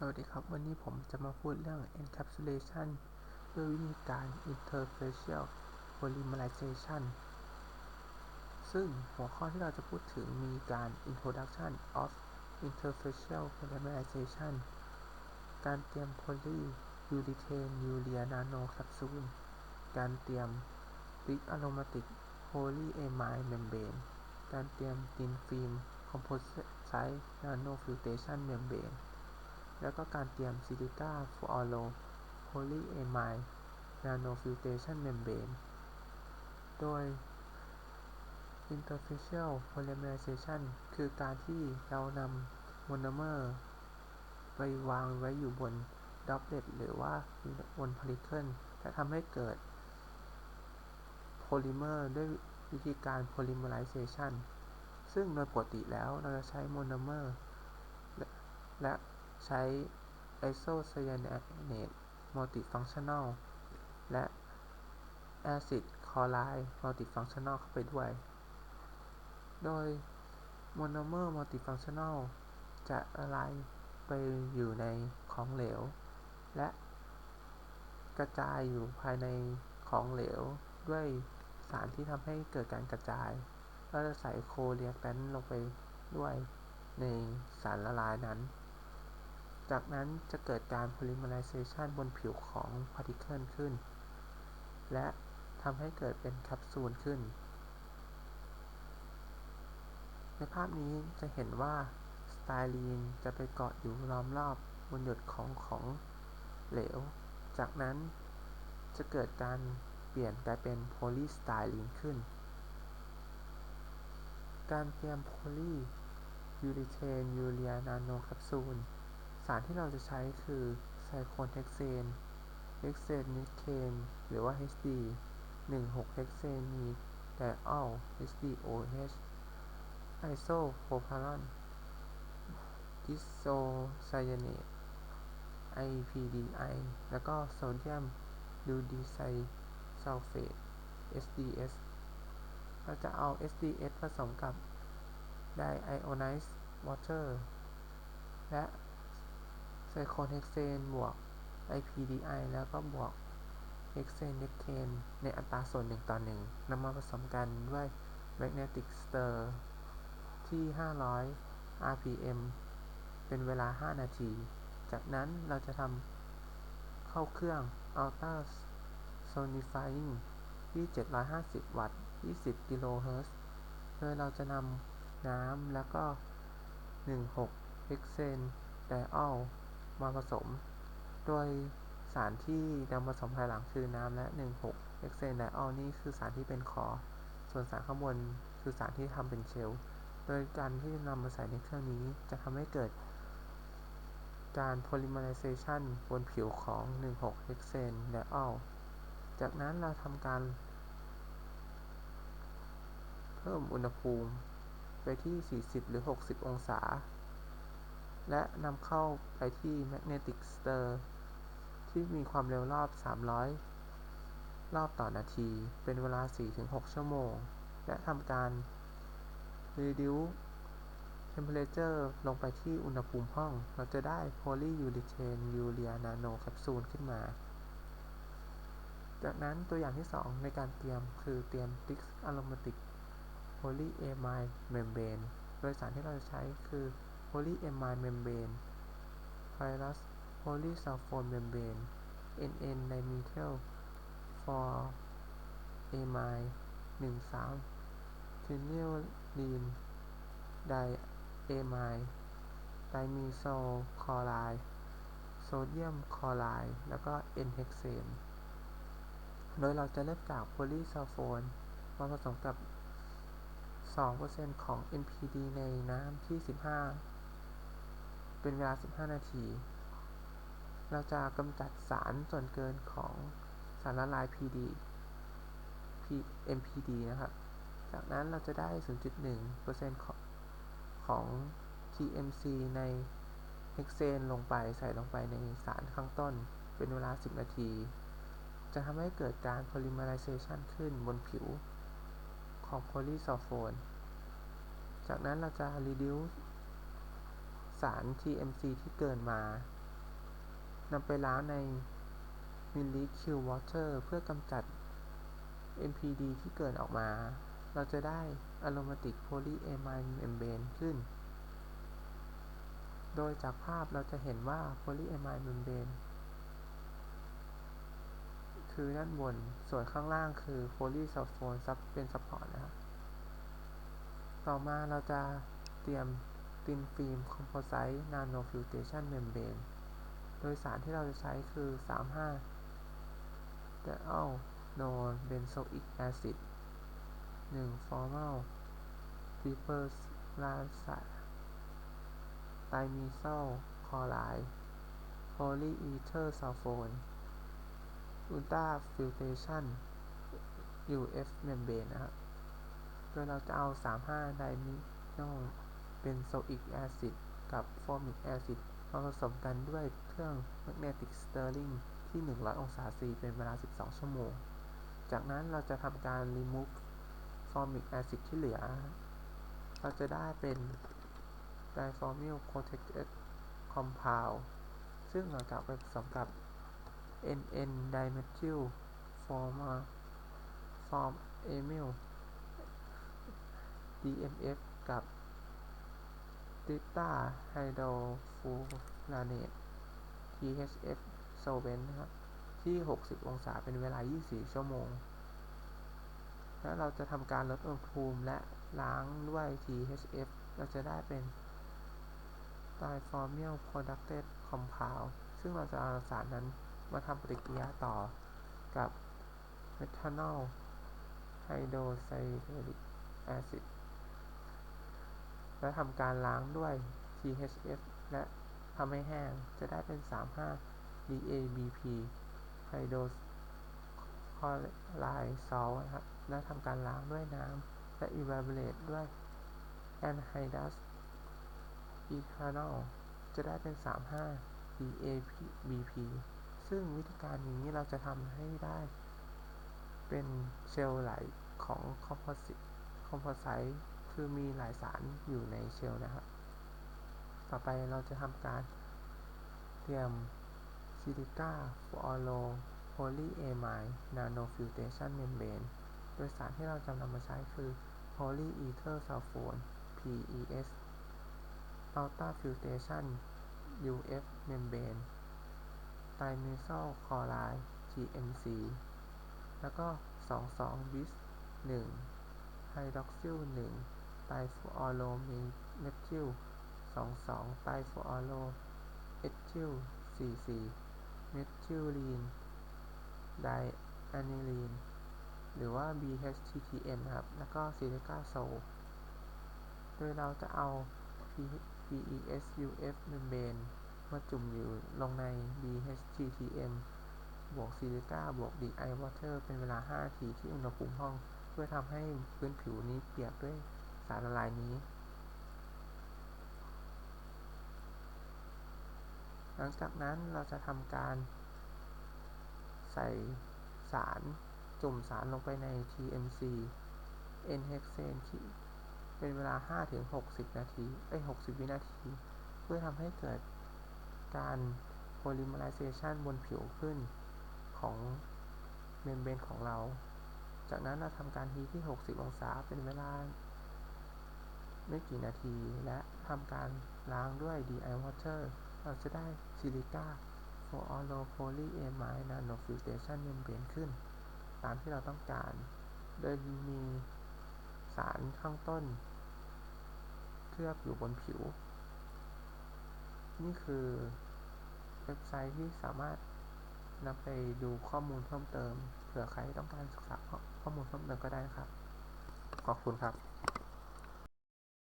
สวัสดีครับ วันนี้ผมจะมาพูดเรื่อง encapsulation ด้วยวิธีการ interfacial polymerization ซึ่งหัวข้อที่เราจะพูดถึงมีการ introduction of interfacial polymerization การเตรียม polyurethane urea nano capsule การเตรียม big aromatic polyamide membrane การเตรียม thin film composite nano filtration membrane แล้วก็การเตรียมซิลิก้าฟลูออโรโพลีเอไมด์นาโนฟิลเทชันเมมเบรนโดย interfacial polymerization คือการที่เรานำโมโนเมอร์ไปวางไว้อยู่บนดอปเลตหรือว่าบนพาริเคิลและทำให้เกิดโพลิเมอร์ด้วยวิธีการ polymerization ซึ่งโดยปกติแล้วเราจะใช้โมโนเมอร์และ ใช้ isocyanate multifunctional และ acid chloride multifunctional เข้าไปด้วย โดยโมโนเมอร์ multifunctional จะละลายไปอยู่ในของเหลว และกระจายอยู่ภายในของเหลว ด้วยสารที่ทำให้เกิดการกระจายเราจะใส่โคเรียกแตนลงไปด้วยในสารละลายนั้น จากนั้นจะเกิดการ polymerization บนผิวของพาร์ติเคิลขึ้น และทำให้เกิดเป็นแคปซูลขึ้น ในภาพนี้จะเห็นว่าสไตรีนจะไปเกาะอยู่ล้อมรอบบนหยดของของเหลว จากนั้นจะเกิดการเปลี่ยนกลายเป็นโพลีสไตรีนขึ้น การเตรียมโพลียูริเทนยูเรียนาโนแคปซูล สารที่เราจะใช้คือไซโคลเฮกเซนเฮกเซนนิเคนหรือว่า HD 16เฮกเซนมีไดอัล HDOH ไอโซโพพารอนดิโซไซยาเนต IPDI แล้วก็โซเดียมดูดีไซซัลเฟต SDS เราจะเอา SDS ผสมกับไดไอโอไนซ์วอเตอร์และ ไซโคลเฮกเซนบวก IPDI แล้วก็บวกเฮกเซนเนเคนในอัตราส่วน1ต่อ1นำมาผสมกันด้วย Magnetic Stir ที่ 500 rpm เป็นเวลา 5 นาที จากนั้นเราจะทำเข้าเครื่อง Ultra Sonifying ที่ 750 วัตต์ 20 กิโลเฮิรตซ์ โดยเราจะนำน้ำแล้วก็ 16 เฮกเซนไดอัล มาผสม โดยสารที่นำผสมภายหลังคือน้ำและ 1,6 เอ็กเซนไดออลนี่คือสารที่เป็นคอ ส่วนสารข้างบนคือสารที่ทำเป็นเชล โดยการที่นำมาใส่ในเครื่องนี้จะทำให้เกิด การ polymerization บนผิวของ 1,6 เอ็กเซนไดออลจากนั้นเราทำการเพิ่มอุณหภูมิไปที่ 40 หรือ 60 องศา และนำเข้าไปที่ Magnetic Stir ที่มีความเร็วรอบ 300 รอบต่อนาที เป็นเวลา 4-6 ชั่วโมง และทำการ Reduce Temperature ลงไปที่อุณหภูมิห้อง เราจะได้ Polyurethane Urea Nano Capsule ขึ้นมา จากนั้นตัวอย่างที่ 2 ในการเตรียมคือเตรียม Big Aromatic Polyamide Membrane โดยสารที่เราจะใช้คือ โพลีเอมไมด์เมมเบรนไพรัสโพลีซัลโฟนเมมเบรน NN ไดมีเทลฟอร์เอไมล์หนึ่งสามทินินลลีนไดเอไมล์ไดมีโซคลอไรด์โซเดียมคลอไรด์แล้วก็เอนเฮกเซนโดยเราจะเริ่มจากโพลีซัลโฟนมาผสมกับ 2%ของ NPD ในน้ำที่ 15 เป็นเวลา 15 นาที เราจะกำจัดสารส่วนเกินของสารละลาย PD MPD นะครับ จากนั้นเราจะได้ 0.1%ของของ TMC ในเฮกเซนลงไปใส่ลงไปในสารข้างต้น เป็นเวลา 10 นาที จะทำให้เกิดการ polymerization ขึ้นบนผิวของโพลีซัลโฟน จากนั้นเราจะ reduce สาร TMC ที่เกินมานำไปล้างใน Millipure Water เพื่อกำจัด NPD ที่เกิดออกมา เราจะได้ Aromatic Polyamide Membrane ขึ้น โดยจากภาพเราจะเห็นว่า Polyamide Membrane คือด้านบน ส่วนข้างล่างคือ Polysulfone ซับเป็น Support นะครับ ต่อมาเราจะเตรียม Thin Film Composite Nanofiltration Membrane โดยสารที่เราจะใช้คือ 35 Diol No n Benzoic Acid 1 Formal Piperacillin Dimethyl Chloride Polyether Sulfone Ultrafiltration UF Membrane นะครับ โดยเราจะเอา 35 เป็นโซอิกแอซิดกับฟอร์มิกแอซิดมาผสมกันด้วยเครื่องแมกเนติกสเตอร์ลิงที่ 100 องศาซีเป็นเวลา 12 ชั่วโมง จากนั้นเราจะทำการรีมูฟฟอร์มิกแอซิดที่เหลือ เราจะได้เป็น diformyl protected คอมเพล็กซึ่งเราจะไปผสมกับ NN dimethyl forma form amyl DMF กับ tetrahydrofuranate THF solvent นะครับ ที่ 60 องศาเป็นเวลา 24 ชั่วโมง แล้วเราจะทำการลดอุณหภูมิและล้างด้วย THF เราจะได้เป็น diformyl protected compound ซึ่งเราจะเอาสารนั้นมาทำปฏิกิริยาต่อกับ methanol hydroxyuric acid และทำการล้างด้วย THF และทำให้แห้งจะได้เป็น 35 DABP hydrochloride salt นะครับและทำการล้างด้วยน้ำและ evaporate ด้วย anhydrous ethanol จะได้เป็น 35 DABP ซึ่งวิธีการนี้เราจะทำให้ได้เป็นเชลล์ไหลของ composite composite คือมีือมีหลายสารอยู่ในเชลล์นะครับ ต่อไปเราจะทำการเตรียมซิลิก้าฟอโรโพลีเอไมด์นาโนฟิลเทชันเมมเบรนโดยสารที่เราจะนำมาใช้คือโพลีอีเทอร์ซัลโฟน PES อัลตราฟิลเทชัน UF เมมเบรนไดเมทอลคลอไรด์ TMC แล้วก็ 22บิส1ไฮดรอกซิล 1 ไตรฟูออโรเมทิล22ไตรฟูออโรเอทิล44เมทิลลีนไดอะนิลีนหรือว่า BHTTM นะครับ แล้วก็ซิลิก้าโซลโดยเราจะเอา PES UF เมมเบนมาจุ่มอยู่ลงใน BHTTM บวกซิลิก้าบวก DI water เป็นเวลา 5 นาทีที่อุณหภูมิห้อง เพื่อทำให้พื้นผิวนี้เปียกด้วย สารละลายนี้ หลังจากนั้นเราจะทำการ ใส่สารจุ่มสารลงไปใน TMC N hexane เป็นเวลา 5-60 นาทีเอ้60 วินาที เพื่อทำให้เกิดการ polymerization บนผิวขึ้นของเมมเบรนของเรา จากนั้นเราทำการฮีทที่ 60 องศาเป็นเวลา ไม่กี่นาที และทำการล้างด้วย DI water เราจะได้ซิลิก้า fluoropolyamide nanofiltration membrane ขึ้น ตามที่เราต้องการ โดยมีสารข้างต้น เคลือบอยู่บนผิว นี่คือเว็บไซต์ที่สามารถนำไปดูข้อมูลเพิ่มเติม เผื่อใครต้องการศึกษาข้อมูลเพิ่มเติมก็ได้ครับ ขอบคุณครับ